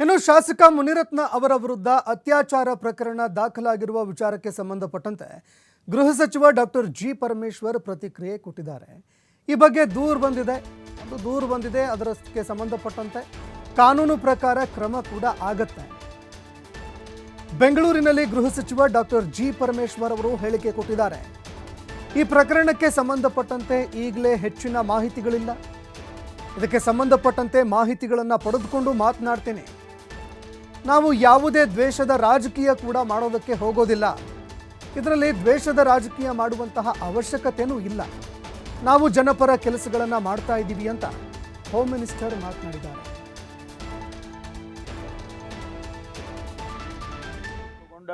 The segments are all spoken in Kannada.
ಇನ್ನು ಶಾಸಕ ಮುನಿರತ್ನ ಅವರ ವಿರುದ್ಧ ಅತ್ಯಾಚಾರ ಪ್ರಕರಣ ದಾಖಲಾಗಿರುವ ವಿಚಾರಕ್ಕೆ ಸಂಬಂಧಪಟ್ಟಂತೆ ಗೃಹ ಸಚಿವ ಡಾಕ್ಟರ್ ಜಿ ಪರಮೇಶ್ವರ್ ಪ್ರತಿಕ್ರಿಯೆ ಕೊಟ್ಟಿದ್ದಾರೆ. ಈ ಬಗ್ಗೆ ದೂರು ಬಂದಿದೆ. ಒಂದು ದೂರು ಬಂದಿದೆ. ಅದರಕ್ಕೆ ಸಂಬಂಧಪಟ್ಟಂತೆ ಕಾನೂನು ಪ್ರಕಾರ ಕ್ರಮ ಕೂಡ ಆಗತ್ತೆ. ಬೆಂಗಳೂರಿನಲ್ಲಿ ಗೃಹ ಸಚಿವ ಡಾಕ್ಟರ್ ಜಿ ಪರಮೇಶ್ವರ್ ಅವರು ಹೇಳಿಕೆ ಕೊಟ್ಟಿದ್ದಾರೆ. ಈ ಪ್ರಕರಣಕ್ಕೆ ಸಂಬಂಧಪಟ್ಟಂತೆ ಈಗಲೇ ಹೆಚ್ಚಿನ ಮಾಹಿತಿಗಳಿಲ್ಲ. ಇದಕ್ಕೆ ಸಂಬಂಧಪಟ್ಟಂತೆ ಮಾಹಿತಿಗಳನ್ನು ಪಡೆದುಕೊಂಡು ಮಾತನಾಡ್ತೇನೆ. ನಾವು ಯಾವುದೇ ದ್ವೇಷದ ರಾಜಕೀಯ ಕೂಡ ಮಾಡೋದಕ್ಕೆ ಹೋಗೋದಿಲ್ಲ. ಇದರಲ್ಲಿ ದ್ವೇಷದ ರಾಜಕೀಯ ಮಾಡುವಂತಹ ಅವಶ್ಯಕತೆಯೂ ಇಲ್ಲ. ನಾವು ಜನಪರ ಕೆಲಸಗಳನ್ನು ಮಾಡ್ತಾ ಇದ್ದೀವಿ ಅಂತ ಹೋಮ್ ಮಿನಿಸ್ಟರ್ ಮಾತನಾಡಿದ್ದಾರೆ.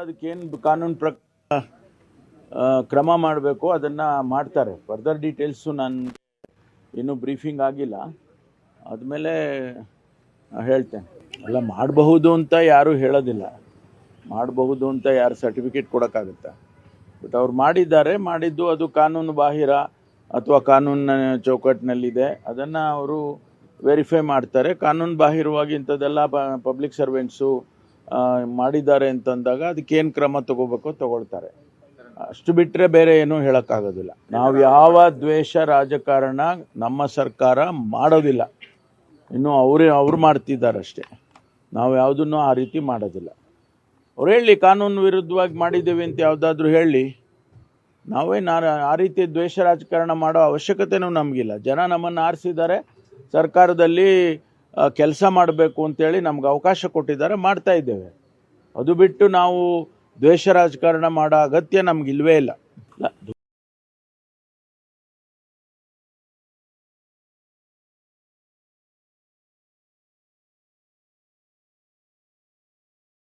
ಅದಕ್ಕೇನು ಕಾನೂನು ಪ್ರ ಕ್ರಮ ಮಾಡಬೇಕು ಅದನ್ನು ಮಾಡ್ತಾರೆ. ಫರ್ದರ್ ಡೀಟೇಲ್ಸು ನಾನು ಇನ್ನೂ ಬ್ರೀಫಿಂಗ್ ಆಗಿಲ್ಲ. ಆದಮೇಲೆ ಹೇಳ್ತೇನೆ. ಅಲ್ಲ, ಮಾಡಬಹುದು ಅಂತ ಯಾರೂ ಹೇಳೋದಿಲ್ಲ. ಮಾಡಬಹುದು ಅಂತ ಯಾರು ಸರ್ಟಿಫಿಕೇಟ್ ಕೊಡೋಕ್ಕಾಗುತ್ತಾ? ಬಟ್ ಅವ್ರು ಮಾಡಿದ್ದಾರೆ, ಮಾಡಿದ್ದು ಅದು ಕಾನೂನು ಬಾಹಿರ ಅಥವಾ ಕಾನೂನಿನ ಚೌಕಟ್ಟಿನಲ್ಲಿದೆ ಅದನ್ನು ಅವರು ವೆರಿಫೈ ಮಾಡ್ತಾರೆ. ಕಾನೂನು ಬಾಹಿರವಾಗಿ ಇಂಥದ್ದೆಲ್ಲ ಪಬ್ಲಿಕ್ ಸರ್ವೆಂಟ್ಸು ಮಾಡಿದ್ದಾರೆ ಅಂತಂದಾಗ ಅದಕ್ಕೇನು ಕ್ರಮ ತಗೋಬೇಕೋ ತಗೊಳ್ತಾರೆ. ಅಷ್ಟು ಬಿಟ್ಟರೆ ಬೇರೆ ಏನೂ ಹೇಳೋಕ್ಕಾಗೋದಿಲ್ಲ. ನಾವು ಯಾವ ದ್ವೇಷ, ರಾಜಕಾರಣ ನಮ್ಮ ಸರ್ಕಾರ ಮಾಡೋದಿಲ್ಲ. ಇನ್ನು ಅವರೇ, ಅವ್ರು ಮಾಡ್ತಿದ್ದಾರೆ ಅಷ್ಟೇ ನಾವು ಯಾವುದನ್ನು ಆ ರೀತಿ ಮಾಡೋದಿಲ್ಲ. ಅವ್ರು ಹೇಳಿ, ಕಾನೂನು ವಿರುದ್ಧವಾಗಿ ಮಾಡಿದ್ದೇವೆ ಅಂತ ಯಾವುದಾದ್ರೂ ಹೇಳಿ ನಾವೇನು ಆ ರೀತಿ ದ್ವೇಷ ರಾಜಕಾರಣ ಮಾಡೋ ಅವಶ್ಯಕತೆನೂ ನಮಗಿಲ್ಲ. ಜನ ನಮ್ಮನ್ನು ಆರಿಸಿದ್ದಾರೆ, ಸರ್ಕಾರದಲ್ಲಿ ಕೆಲಸ ಮಾಡಬೇಕು ಅಂತೇಳಿ ನಮ್ಗೆ ಅವಕಾಶ ಕೊಟ್ಟಿದ್ದಾರೆ, ಮಾಡ್ತಾ ಇದ್ದೇವೆ. ಅದು ಬಿಟ್ಟು ನಾವು ದ್ವೇಷ ರಾಜಕಾರಣ ಮಾಡೋ ಅಗತ್ಯ ನಮಗಿಲ್ವೇ ಇಲ್ಲ.